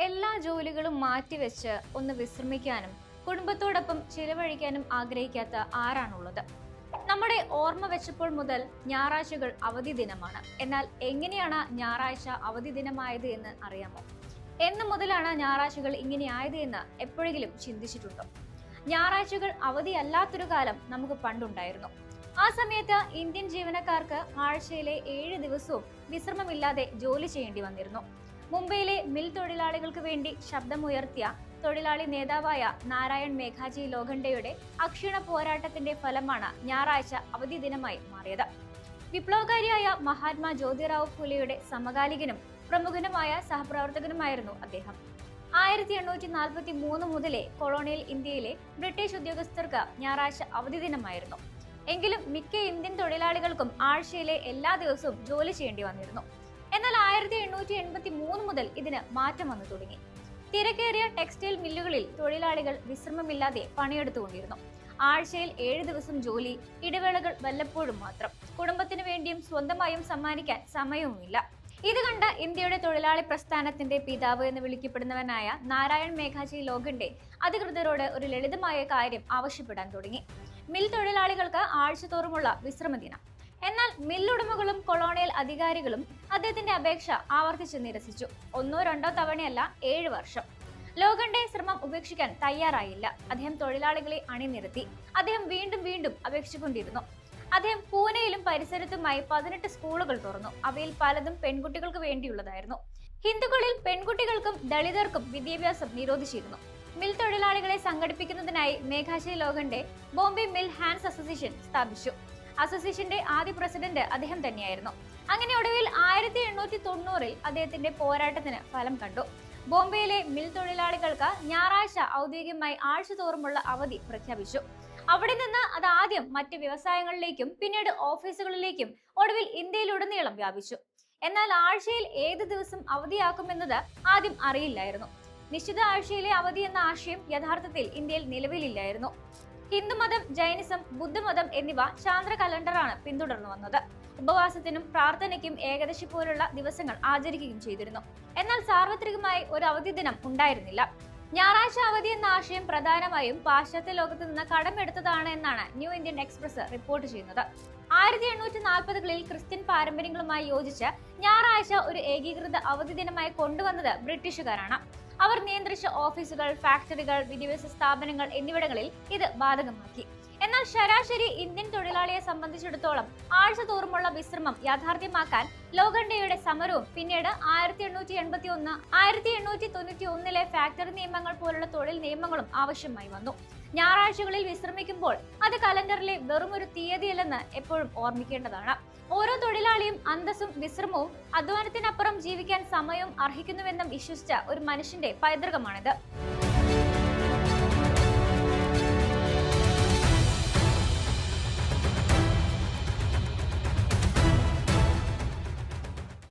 എല്ലാ ജോലികളും മാറ്റിവെച്ച് ഒന്ന് വിശ്രമിക്കാനും കുടുംബത്തോടൊപ്പം ചിലവഴിക്കാനും ആഗ്രഹിക്കാത്ത ആരാണുള്ളത്? നമ്മുടെ ഓർമ്മ വെച്ചപ്പോൾ മുതൽ ഞായറാഴ്ചകൾ അവധി ദിനമാണ്. എന്നാൽ എങ്ങനെയാണ് ഞായറാഴ്ച അവധി ദിനമായത് എന്ന് അറിയാമോ? എന്ന് മുതലാണ് ഞായറാഴ്ചകൾ ഇങ്ങനെയായത് എന്ന് എപ്പോഴെങ്കിലും ചിന്തിച്ചിട്ടുണ്ടോ? ഞായറാഴ്ചകൾ അവധിയല്ലാത്തൊരു കാലം നമുക്ക് പണ്ടുണ്ടായിരുന്നു. ആ സമയത്ത് ഇന്ത്യൻ ജീവനക്കാർക്ക് ആഴ്ചയിലെ ഏഴ് ദിവസവും വിശ്രമമില്ലാതെ ജോലി ചെയ്യേണ്ടി വന്നിരുന്നു. മുംബൈയിലെ മിൽ തൊഴിലാളികൾക്ക് വേണ്ടി ശബ്ദമുയർത്തിയ തൊഴിലാളി നേതാവായ നാരായൺ മേഘാജി ലോഖണ്ഡയുടെ അക്ഷീണ പോരാട്ടത്തിന്റെ ഫലമാണ് ഞായറാഴ്ച അവധി ദിനമായി മാറിയത്. വിപ്ലവകാരിയായ മഹാത്മാ ജ്യോതിറാവു ഫുലെയുടെ സമകാലികനും പ്രമുഖനുമായ സഹപ്രവർത്തകനുമായിരുന്നു അദ്ദേഹം. ആയിരത്തി എണ്ണൂറ്റി നാൽപ്പത്തി മൂന്ന് മുതലേ കൊളോണിയൽ ഇന്ത്യയിലെ ബ്രിട്ടീഷ് ഉദ്യോഗസ്ഥർക്ക് ഞായറാഴ്ച അവധി ദിനമായിരുന്നു എങ്കിലും മിക്ക ഇന്ത്യൻ തൊഴിലാളികൾക്കും ആഴ്ചയിലെ എല്ലാ ദിവസവും ജോലി ചെയ്യേണ്ടി വന്നിരുന്നു. എന്നാൽ ആയിരത്തി മുതൽ ഇതിന് മാറ്റം വന്നു തുടങ്ങി. തിരക്കേറിയ ടെക്സ്റ്റൈൽ മില്ലുകളിൽ തൊഴിലാളികൾ വിശ്രമമില്ലാതെ പണിയെടുത്തുകൊണ്ടിരുന്നു. ആഴ്ചയിൽ ഏഴ് ദിവസം ജോലി ഇടവേളകൾ വല്ലപ്പോഴും മാത്രം. കുടുംബത്തിനു വേണ്ടിയും സ്വന്തമായും സമ്മാനിക്കാൻ സമയവുമില്ല. ഇത് കണ്ട ഇന്ത്യയുടെ തൊഴിലാളി പ്രസ്ഥാനത്തിന്റെ പിതാവ് എന്ന് വിളിക്കപ്പെടുന്നവനായ നാരായൺ മേഘാജി ലോഖണ്ഡെ അധികൃതരോട് ഒരു ലളിതമായ കാര്യം ആവശ്യപ്പെടാൻ തുടങ്ങി. മിൽ തൊഴിലാളികൾക്ക് ആഴ്ചതോറുമുള്ള വിശ്രമ ദിനം എന്നാൽ മില്ലുടമകളും കൊളോണിയൽ അധികാരികളും അദ്ദേഹത്തിന്റെ അപേക്ഷ ആവർത്തിച്ച് നിരസിച്ചു. ഒന്നോ രണ്ടോ തവണയല്ല ഏഴ് വർഷം. ലോഗന്റെ ശ്രമം ഉപേക്ഷിക്കാൻ തയ്യാറായില്ല. അദ്ദേഹം തൊഴിലാളികളെ അണിനിരത്തി. അദ്ദേഹം വീണ്ടും വീണ്ടും അപേക്ഷിച്ചുകൊണ്ടിരുന്നു. അദ്ദേഹം പൂനെയിലും പരിസരത്തുമായി പതിനെട്ട് സ്കൂളുകൾ തുറന്നു. അവയിൽ പലതും പെൺകുട്ടികൾക്ക് വേണ്ടിയുള്ളതായിരുന്നു. ഹിന്ദുക്കളിൽ പെൺകുട്ടികൾക്കും ദളിതർക്കും വിദ്യാഭ്യാസം നിരോധിച്ചിരുന്നു. മിൽ തൊഴിലാളികളെ സംഘടിപ്പിക്കുന്നതിനായി മേഘാശി ലോകന്റെ ബോംബെ മിൽ ഹാൻഡ്സ് അസോസിയേഷൻ സ്ഥാപിച്ചു. അസോസിയേഷന്റെ ആദ്യ പ്രസിഡന്റ് അദ്ദേഹം തന്നെയായിരുന്നു. അങ്ങനെ ഒടുവിൽ ആയിരത്തി എണ്ണൂറ്റി തൊണ്ണൂറിൽ അദ്ദേഹത്തിന്റെ പോരാട്ടത്തിന് ഫലം കണ്ടു. ബോംബെയിലെ മിൽ തൊഴിലാളികൾക്ക് ഞായറാഴ്ച ഔദ്യോഗികമായി ആഴ്ച തോറുമുള്ള അവധി പ്രഖ്യാപിച്ചു. അവിടെ നിന്ന് അത് ആദ്യം മറ്റ് വ്യവസായങ്ങളിലേക്കും പിന്നീട് ഓഫീസുകളിലേക്കും ഒടുവിൽ ഇന്ത്യയിലുടനീളം വ്യാപിച്ചു. എന്നാൽ ആഴ്ചയിൽ ഏത് ദിവസം അവധിയാക്കുമെന്നത് ആദ്യം അറിയില്ലായിരുന്നു. നിശ്ചിത ആഴ്ചയിലെ അവധി എന്ന ആശയം യഥാർത്ഥത്തിൽ ഇന്ത്യയിൽ നിലവിലില്ലായിരുന്നു. ഹിന്ദുമതം ജൈനിസം ബുദ്ധമതം എന്നിവ ചാന്ദ്ര കലണ്ടറാണ് പിന്തുടർന്നു വന്നത്. ഉപവാസത്തിനും പ്രാർത്ഥനയ്ക്കും ഏകദശി പോലുള്ള ദിവസങ്ങൾ ആചരിക്കുകയും ചെയ്തിരുന്നു. എന്നാൽ സാർവത്രികമായി ഒരു അവധി ദിനം ഉണ്ടായിരുന്നില്ല. ഞായറാഴ്ച അവധി എന്ന ആശയം പ്രധാനമായും പാശ്ചാത്യ ലോകത്ത് നിന്ന് കടമെടുത്തതാണ് എന്നാണ് ന്യൂ ഇന്ത്യൻ എക്സ്പ്രസ് റിപ്പോർട്ട് ചെയ്യുന്നത്. ആയിരത്തി എണ്ണൂറ്റി നാൽപ്പതുകളിൽ ക്രിസ്ത്യൻ പാരമ്പര്യങ്ങളുമായി യോജിച്ച് ഞായറാഴ്ച ഒരു ഏകീകൃത അവധി ദിനമായി കൊണ്ടുവന്നത് ബ്രിട്ടീഷുകാരാണ്. അവർ നിയന്ത്രിച്ച ഓഫീസുകൾ ഫാക്ടറികൾ വിദ്യാഭ്യാസ സ്ഥാപനങ്ങൾ എന്നിവിടങ്ങളിൽ ഇത് ബാധകമാക്കി. എന്നാൽ ശരാശരി ഇന്ത്യൻ തൊഴിലാളിയെ സംബന്ധിച്ചിടത്തോളം ആഴ്ച തോറുമുള്ള വിശ്രമം യാഥാർത്ഥ്യമാക്കാൻ ലോകണ്ഡയുടെ സമരവും പിന്നീട് ആയിരത്തി എണ്ണൂറ്റി എൺപത്തി ഒന്ന് ആയിരത്തി എണ്ണൂറ്റി തൊണ്ണൂറ്റി ഒന്നിലെ ഫാക്ടറി നിയമങ്ങൾ പോലുള്ള തൊഴിൽ നിയമങ്ങളും ആവശ്യമായി വന്നു. ഞായറാഴ്ചകളിൽ വിശ്രമിക്കുമ്പോൾ അത് കലണ്ടറിലെ വെറും ഒരു തീയതിയല്ലെന്ന് എപ്പോഴും ഓർമ്മിക്കേണ്ടതാണ്. ഓരോ തൊഴിലാളിയും അന്തസ്സും വിശ്രമവും അധ്വാനത്തിനപ്പുറം ജീവിക്കാൻ സമയവും അർഹിക്കുന്നുവെന്നും വിശ്വസിച്ച ഒരു മനുഷ്യന്റെ പൈതൃകമാണിത്.